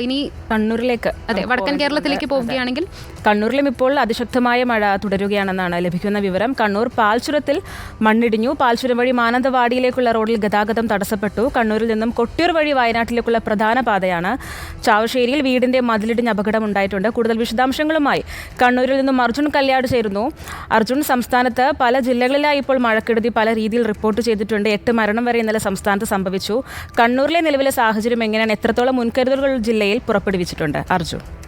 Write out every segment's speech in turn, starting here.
ഇനി കണ്ണൂരിലേക്ക് അതെ വടക്കൻ കേരളത്തിലേക്ക് പോവുകയാണെങ്കിൽ കണ്ണൂരിലും ഇപ്പോൾ അതിശക്തമായ മഴ തുടരുകയാണെന്നാണ് ലഭിക്കുന്ന വിവരം. കണ്ണൂർ പാൽചുരത്തിൽ മണ്ണിടിഞ്ഞു. പാൽച്ചുരം വഴി മാനന്തവാടിയിലേക്കുള്ള റോഡിൽ ഗതാഗതം തടസ്സപ്പെട്ടു. കണ്ണൂരിൽ നിന്നും കൊട്ടിയൂർ വഴി വയനാട്ടിലേക്കുള്ള പ്രധാന പാതയാണ്. ചാവശ്ശേരിയിൽ വീടിന്റെ മതിലിടിഞ്ഞ് അപകടം ഉണ്ടായിട്ടുണ്ട്. കൂടുതൽ വിശദാംശങ്ങളുമായി കണ്ണൂരിൽ നിന്നും അർജുൻ കല്യാട് ചേരുന്നു. അർജുൻ സംസ്ഥാനത്ത് പല ജില്ലകളിലായി ഇപ്പോൾ മഴക്കെടുതി പല രീതിയിൽ റിപ്പോർട്ട് ചെയ്തിട്ടുണ്ട്. എട്ട് മരണം വരെ ഇന്നലെ സംസ്ഥാനത്ത് സംഭവിച്ചു. കണ്ണൂരിലെ നിലവിലെ സാഹചര്യം എങ്ങനെയാണ്? എത്രത്തോളം മുൻകരുതലുകൾ ജില്ലയിൽ പുറപ്പെടുവിച്ചിട്ടുണ്ട്? അർജുൻ.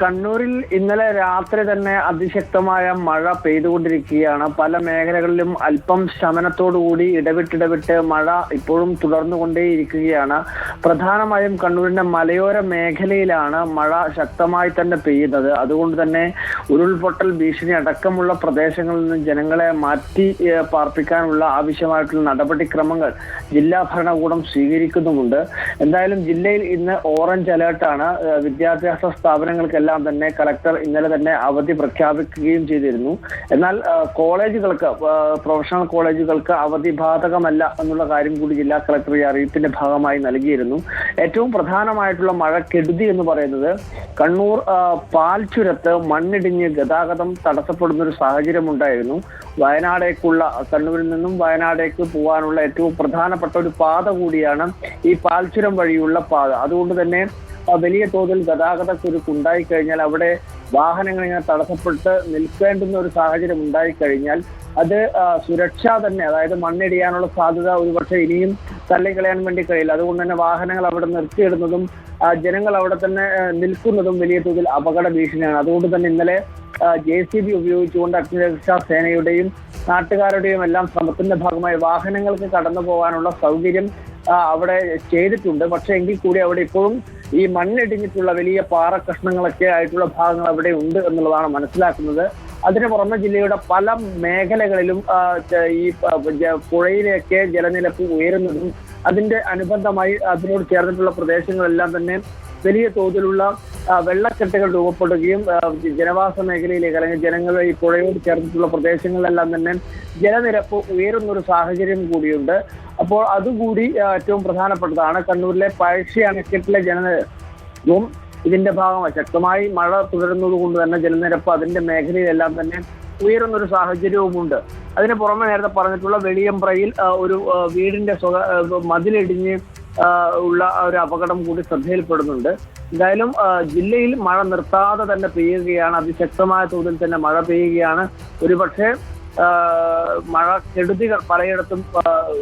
കണ്ണൂരിൽ ഇന്നലെ രാത്രി തന്നെ അതിശക്തമായ മഴ പെയ്തുകൊണ്ടിരിക്കുകയാണ്. പല മേഖലകളിലും അല്പം ശമനത്തോടുകൂടി ഇടവിട്ടിടവിട്ട് മഴ ഇപ്പോഴും തുടർന്നുകൊണ്ടേയിരിക്കുകയാണ്. പ്രധാനമായും കണ്ണൂരിന്റെ മലയോര മേഖലയിലാണ് മഴ ശക്തമായി തന്നെ പെയ്യുന്നത്. അതുകൊണ്ട് തന്നെ ഉരുൾപൊട്ടൽ ഭീഷണി അടക്കമുള്ള പ്രദേശങ്ങളിൽ നിന്ന് ജനങ്ങളെ മാറ്റി പാർപ്പിക്കാനുള്ള ആവശ്യമായിട്ടുള്ള നടപടിക്രമങ്ങൾ ജില്ലാ ഭരണകൂടം സ്വീകരിക്കുന്നുമുണ്ട്. എന്തായാലും ജില്ലയിൽ ഇന്ന് ഓറഞ്ച് അലേർട്ടാണ്. വിദ്യാഭ്യാസ വിദ്യാഭ്യാസ സ്ഥാപനങ്ങൾക്കെല്ലാം തന്നെ കളക്ടർ ഇന്നലെ തന്നെ അവധി പ്രഖ്യാപിക്കുകയും ചെയ്തിരുന്നു. എന്നാൽ കോളേജുകൾക്ക് പ്രൊഫഷണൽ കോളേജുകൾക്ക് അവധി ബാധകമല്ല എന്നുള്ള കാര്യം കൂടി ജില്ലാ കളക്ടർ ഈ അറിയിപ്പിന്റെ ഭാഗമായി നൽകിയിരുന്നു. ഏറ്റവും പ്രധാനമായിട്ടുള്ള മഴക്കെടുതി എന്ന് പറയുന്നത് കണ്ണൂർ പാൽച്ചുരത്ത് മണ്ണിടിഞ്ഞ് ഗതാഗതം തടസ്സപ്പെടുന്ന ഒരു സാഹചര്യം ഉണ്ടായിരുന്നു വയനാടേക്കുള്ള കണ്ണൂരിൽ നിന്നും വയനാടേക്ക് പോകാനുള്ള ഏറ്റവും പ്രധാനപ്പെട്ട ഒരു പാത കൂടിയാണ് ഈ പാൽച്ചുരം വഴിയുള്ള പാത. അതുകൊണ്ട് തന്നെ വലിയ തോതിൽ ഗതാഗത കുരുക്ക് ഉണ്ടായിക്കഴിഞ്ഞാൽ അവിടെ വാഹനങ്ങൾ ഇങ്ങനെ തടസ്സപ്പെട്ട് നിൽക്കേണ്ടുന്ന ഒരു സാഹചര്യം ഉണ്ടായിക്കഴിഞ്ഞാൽ അത് ആ, സുരക്ഷ തന്നെ അതായത് മണ്ണിടിയാനുള്ള സാധ്യത ഒരുപക്ഷെ ഇനിയും തള്ളിക്കളയാൻ വേണ്ടി കഴിയില്ല. അതുകൊണ്ട് തന്നെ വാഹനങ്ങൾ അവിടെ നിർത്തിയിടുന്നതും ജനങ്ങൾ അവിടെ തന്നെ നിൽക്കുന്നതും വലിയ തോതിൽ അപകട ഭീഷണിയാണ്. അതുകൊണ്ട് തന്നെ ഇന്നലെ ജെ സി ബി ഉപയോഗിച്ചുകൊണ്ട് അഗ്നിരക്ഷാ സേനയുടെയും നാട്ടുകാരുടെയും എല്ലാം ശ്രമത്തിന്റെ ഭാഗമായി വാഹനങ്ങൾക്ക് കടന്നു പോകാനുള്ള സൗകര്യം അവിടെ ചെയ്തിട്ടുണ്ട്. പക്ഷെ എങ്കിൽ കൂടി അവിടെ ഇപ്പോഴും ഈ മണ്ണിടിഞ്ഞിട്ടുള്ള വലിയ പാറ കഷ്ണങ്ങളൊക്കെ ആയിട്ടുള്ള ഭാഗങ്ങൾ അവിടെ ഉണ്ട് എന്നുള്ളതാണ് മനസ്സിലാക്കുന്നത്. അതിന് പുറമെ ജില്ലയുടെ പല മേഖലകളിലും ഈ പുഴയിലെയൊക്കെ ജലനിരപ്പ് ഉയരുന്നതും അതിന്റെ അനുബന്ധമായി അതിനോട് ചേർന്നിട്ടുള്ള പ്രദേശങ്ങളെല്ലാം തന്നെ വലിയ തോതിലുള്ള വെള്ളക്കെട്ടുകൾ രൂപപ്പെടുകയും ജനവാസ മേഖലയിലേക്ക് അല്ലെങ്കിൽ ജനങ്ങൾ ഈ പുഴയോട് ചേർന്നിട്ടുള്ള പ്രദേശങ്ങളിലെല്ലാം തന്നെ ജലനിരപ്പ് ഉയരുന്ന ഒരു സാഹചര്യം കൂടിയുണ്ട്. അപ്പോൾ അതുകൂടി ഏറ്റവും പ്രധാനപ്പെട്ടതാണ്. കണ്ണൂരിലെ പഴശ്ശി അണക്കെട്ടിലെ ജലനിരപ്പും ഇതിന്റെ ഭാഗമായി ശക്തമായി മഴ തുടരുന്നത് കൊണ്ട് തന്നെ ജലനിരപ്പ് അതിന്റെ മേഖലയിലെല്ലാം തന്നെ ഉയരുന്ന ഒരു സാഹചര്യവുമുണ്ട്. അതിന് പുറമെ നേരത്തെ പറഞ്ഞിട്ടുള്ള വെളിയമ്പ്രയിൽ ഒരു വീടിന്റെ സ്വക മതിലിടിഞ്ഞ് ഉള്ള ഒരു അപകടം കൂടി ശ്രദ്ധയിൽപ്പെടുന്നുണ്ട്. എന്തായാലും ജില്ലയിൽ മഴ നിർത്താതെ തന്നെ പെയ്യുകയാണ്. അതിശക്തമായ തോതിൽ തന്നെ മഴ പെയ്യുകയാണ്. ഒരുപക്ഷെ മഴ കെടുതികൾ പലയിടത്തും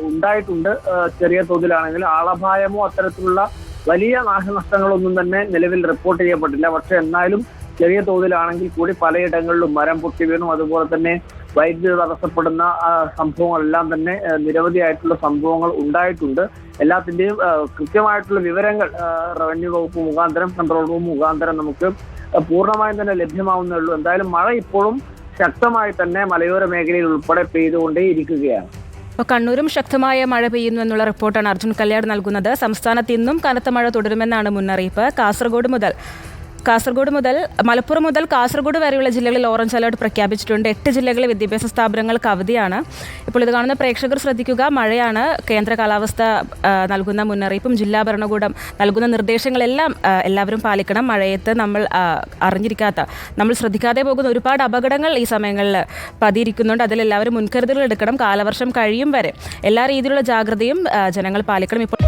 ഉണ്ടായിട്ടുണ്ട്. ചെറിയ തോതിലാണെങ്കിൽ ആളപായമോ അത്തരത്തിലുള്ള വലിയ നാശനഷ്ടങ്ങളൊന്നും തന്നെ നിലവിൽ റിപ്പോർട്ട് ചെയ്യപ്പെട്ടില്ല. പക്ഷെ എന്നാലും ചെറിയ തോതിലാണെങ്കിൽ കൂടി പലയിടങ്ങളിലും മരം പൊട്ടി വീണു. അതുപോലെ തന്നെ വൈദ്യുതി തടസ്സപ്പെടുന്ന സംഭവങ്ങളെല്ലാം തന്നെ നിരവധിയായിട്ടുള്ള സംഭവങ്ങൾ ഉണ്ടായിട്ടുണ്ട്. എല്ലാത്തിന്റെയും കൃത്യമായിട്ടുള്ള വിവരങ്ങൾ റവന്യൂ വകുപ്പ് മുഖാന്തരം കൺട്രോൾ റൂം മുഖാന്തരം നമുക്ക് പൂർണമായും തന്നെ ലഭ്യമാവുന്നേ ഉള്ളൂ. എന്തായാലും മഴ ഇപ്പോഴും ശക്തമായി തന്നെ മലയോര മേഖലയിൽ ഉൾപ്പെടെ പെയ്തുകൊണ്ടേ ഇരിക്കുകയാണ്. അപ്പൊ കണ്ണൂരും ശക്തമായ മഴ പെയ്യുന്നു എന്നുള്ള റിപ്പോർട്ടാണ് അർജുൻ കല്യാട് നൽകുന്നത്. സംസ്ഥാനത്ത് ഇന്നും കനത്ത മഴ തുടരുമെന്നാണ് മുന്നറിയിപ്പ്. കാസർഗോഡ് മുതൽ കാസർഗോഡ് മുതൽ മലപ്പുറം മുതൽ കാസർഗോഡ് വരെയുള്ള ജില്ലകളിൽ ഓറഞ്ച് അലേർട്ട് പ്രഖ്യാപിച്ചിട്ടുണ്ട്. എട്ട് ജില്ലകളിലെ വിദ്യാഭ്യാസ സ്ഥാപനങ്ങൾക്ക് അവധിയാണ്. ഇപ്പോൾ ഇത് കാണുന്ന പ്രേക്ഷകർ ശ്രദ്ധിക്കുക മഴയാണ് കേന്ദ്ര കാലാവസ്ഥ നൽകുന്ന മുന്നറിയിപ്പും ജില്ലാ ഭരണകൂടം നൽകുന്ന നിർദ്ദേശങ്ങളെല്ലാം എല്ലാവരും പാലിക്കണം. മഴയത്ത് നമ്മൾ അറിഞ്ഞിരിക്കാത്ത നമ്മൾ ശ്രദ്ധിക്കാതെ പോകുന്ന ഒരുപാട് അപകടങ്ങൾ ഈ സമയങ്ങളിൽ പതിയിരിക്കുന്നുണ്ട്. അതിലെല്ലാവരും മുൻകരുതലുകൾ എടുക്കണം. കാലവർഷം കഴിയും വരെ എല്ലാ രീതിയിലുള്ള ജാഗ്രതയും ജനങ്ങൾ പാലിക്കണം. ഇപ്പോൾ